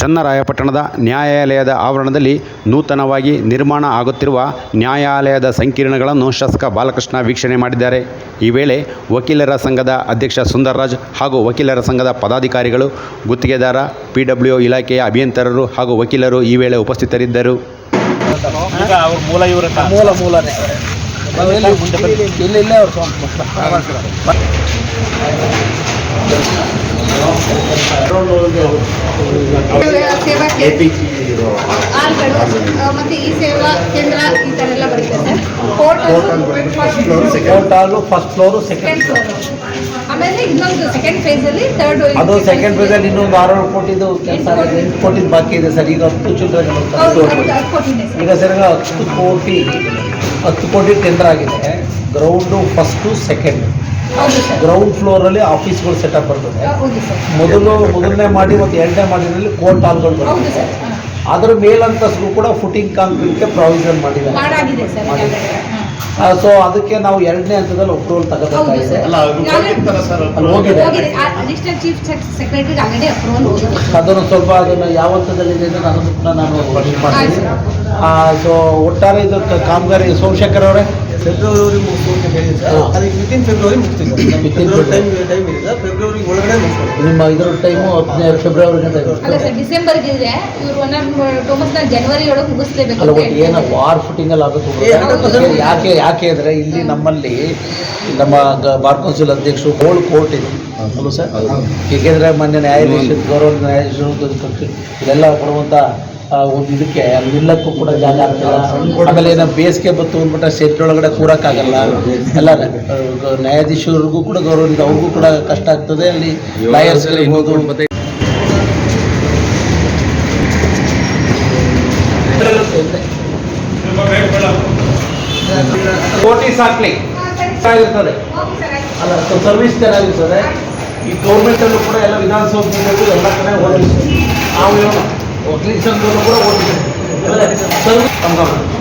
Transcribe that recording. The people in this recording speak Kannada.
ಚನ್ನರಾಯಪಟ್ಟಣದ ನ್ಯಾಯಾಲಯದ ಆವರಣದಲ್ಲಿ ನೂತನವಾಗಿ ನಿರ್ಮಾಣ ಆಗುತ್ತಿರುವ ನ್ಯಾಯಾಲಯದ ಸಂಕೀರ್ಣಗಳನ್ನು ಶಾಸಕ ಬಾಲಕೃಷ್ಣ ವೀಕ್ಷಣೆ ಮಾಡಿದ್ದಾರೆ. ಈ ವೇಳೆ ವಕೀಲರ ಸಂಘದ ಅಧ್ಯಕ್ಷ ಸುಂದರ್ರಾಜ್ ಹಾಗೂ ವಕೀಲರ ಸಂಘದ ಪದಾಧಿಕಾರಿಗಳು ಗುತ್ತಿಗೆದಾರ ಪಿ ಡಬ್ಲ್ಯೂ ಇಲಾಖೆಯ ಅಭಿಯಂತರರು ಹಾಗೂ ವಕೀಲರು ಈ ವೇಳೆ ಉಪಸ್ಥಿತರಿದ್ದರು. ಮೂಲ ಇವ್ರ ಮೂಲ ಮೂಲನೇ ಇಲ್ಲ ಇಲ್ಲೇ ಅವ್ರು ಸ್ವಂತ ಸೇವಾ ಕೇಂದ್ರ ಆಲ್ಗಳು ಆ, ಮತ್ತೆ ಈ ಸೇವಾ ಕೇಂದ್ರ ಈ ಥರ ಎಲ್ಲ ಬರುತ್ತೆ ಫಸ್ಟ್ ಫ್ಲೋರು ಸೆಕೆಂಡ್ ಫ್ಲೋರ್ ಆಮೇಲೆ ಇನ್ನೊಂದು ಸೆಕೆಂಡ್ ಫೇಸಲ್ಲಿ ಥರ್ಡ್ ಅದು ಸೆಕೆಂಡ್ ಪೇಜಲ್ಲಿ ಇನ್ನೊಂದು ಆರು ಕೋಟಿದು ಕೆಲಸ ಎಂಟು ಕೋಟಿದು ಬಾಕಿ ಇದೆ ಸರ್. ಈಗ ಹತ್ತು ಚಿಲ್ಡ್ರನ್ ಈಗ ಸರ್ ಹತ್ತು ಕೋಟಿ ಹತ್ತು ಕೋಟಿ ಟೆಂಡರ್ ಆಗಿದೆ. ಗ್ರೌಂಡು ಫಸ್ಟು ಸೆಕೆಂಡ್ ಹೌದು ಫ್ಲೋರ್ ಗ್ರೌಂಡ್ ಫ್ಲೋರಲ್ಲಿ ಆಫೀಸ್ಗಳು ಸೆಟಪ್ ಬರ್ತದೆ. ಮೊದಲು ಮೊದಲನೇ ಮಾಡಿ ಮತ್ತು ಎರಡನೇ ಮಾಡಿನಲ್ಲಿ ಕೋರ್ಟ್ ಹಾಲ್ಗಳು ಗಳು ಬರ್ತದೆ. ಅದರ ಮೇಲಂತಸ್ಗೂ ಕೂಡ ಫುಟಿಂಗ್ ಕಾಂಕ್ರೀಟ್ಗೆ ಪ್ರಾವಿಷನ್ ಮಾಡಿದ್ದಾರೆ. ಸೊ ಅದಕ್ಕೆ ನಾವು ಎರಡನೇ ಹಂತದಲ್ಲಿ ಅಪ್ರೂವಲ್ ತಗೋಬೇಕಾಗಿದೆ. ಹೋಗಿದೆ. ಅದನ್ನು ಸ್ವಲ್ಪ ಅದನ್ನು ಯಾವ ಹಂತದಲ್ಲಿದೆ ಅಂತ ನಾನು ನಾನು ಮಾಡ್ತೀನಿ. ಸೊ ಒಟ್ಟಾರೆ ಇದು ಕಾಮಗಾರಿ ಸೋಮಶೇಖರ್ ಅವರೇ. ಫೆಬ್ರವರಿ ಮುಗಿಸು ಅಂತ ಹೇಳಿದ್ರೆ ಸರ್. ಅದಕ್ಕೆ ವಿತಿನ್ ಫೆಬ್ರವರಿ ಮುಗಿಸ್ತೀವಿ ಫೆಬ್ರವರಿ ಟೈಮ್ February. ಟೈಮ್ ಇದೆ ಫೆಬ್ರವರಿ ಒಳಗಡೆ ಮುಗಿಸ್ಬೋದು ನಿಮ್ಮ ಇದರ ಟೈಮು ಹದಿನೈದು ಫೆಬ್ರವರಿ ಅಂತ ಇದೆ. ಅಲ್ಲ ಸರ್ ಡಿಸೆಂಬರ್ಗೆ ಇದೆ. ಇವರು ಒನ್ ಟೋಮಸ್ ಜನವರಿ ಒಳಗೆ ಮುಗಿಸ್ಲೇಬೇಕು ಅಲ್ಲ ಏನೋ ವಾರ್ ಫುಟಿಂಗ್ ಅಲ್ಲಿ ಆಗುತ್ತೆ ಏ, 100% ಯಾಕೆ ಯಾಕೆ ಅಂದರೆ ಇಲ್ಲಿ ನಮ್ಮಲ್ಲಿ ನಮ್ಮ ಬಾರ್ ಕೌನ್ಸಿಲ್ ಅಧ್ಯಕ್ಷರು ಗೋಲ್ಡ್ ಕೋರ್ಟ್ ಇದೆ. Hello sir? ಏಕೆಂದರೆ ಮೊನ್ನೆ ನ್ಯಾಯಾಧೀಶ ಗೌರವ ನ್ಯಾಯಾಧೀಶರು ಇದೆಲ್ಲ ಕೊಡುವಂಥ ಆ, ಒಂದು ಇದಕ್ಕೆ ಅಲ್ಲಿ ನಿಲ್ಲಕ್ಕೂ ಕೂಡ ಜಾಗ ಆಗ್ತಿಲ್ಲ. ಆಮೇಲೆ ಏನೋ ಬೇಸಿಗೆ ಬತ್ತು ಅಂದ್ಬಿಟ್ರೆ ಸೆಟ್ ಒಳಗಡೆ ಕೂರಕ್ಕಾಗಲ್ಲ. ಎಲ್ಲ ನ್ಯಾಯಾಧೀಶರಿಗೂ ಕೂಡ ಗೌರವ ಇದೆ. ಅವ್ರಿಗೂ ಕೂಡ ಕಷ್ಟ ಆಗ್ತದೆ. ಅಲ್ಲಿ ಲಾಯರ್ಸ್ ಇರ್ಬೋದು. ಓಕೆ ಸರ್ ಆಯ್ತು. ಅಲ್ಲ ಸರ್ವಿಸ್ ಚೆನ್ನಾಗಿರ್ತದೆ ಈ ಗೌರ್ಮೆಂಟಲ್ಲೂ ಕೂಡ ಎಲ್ಲ ವಿಧಾನಸೌಧಗಳು ಎಲ್ಲ ಕಡೆ ಓದಿಸ್ತೀವಿ ನಾವು ಸಂಘದಲ್ಲೂ ಕೂಡ ಓದಿಸ್ತೀವಿ ಸರ್ವಿಸ್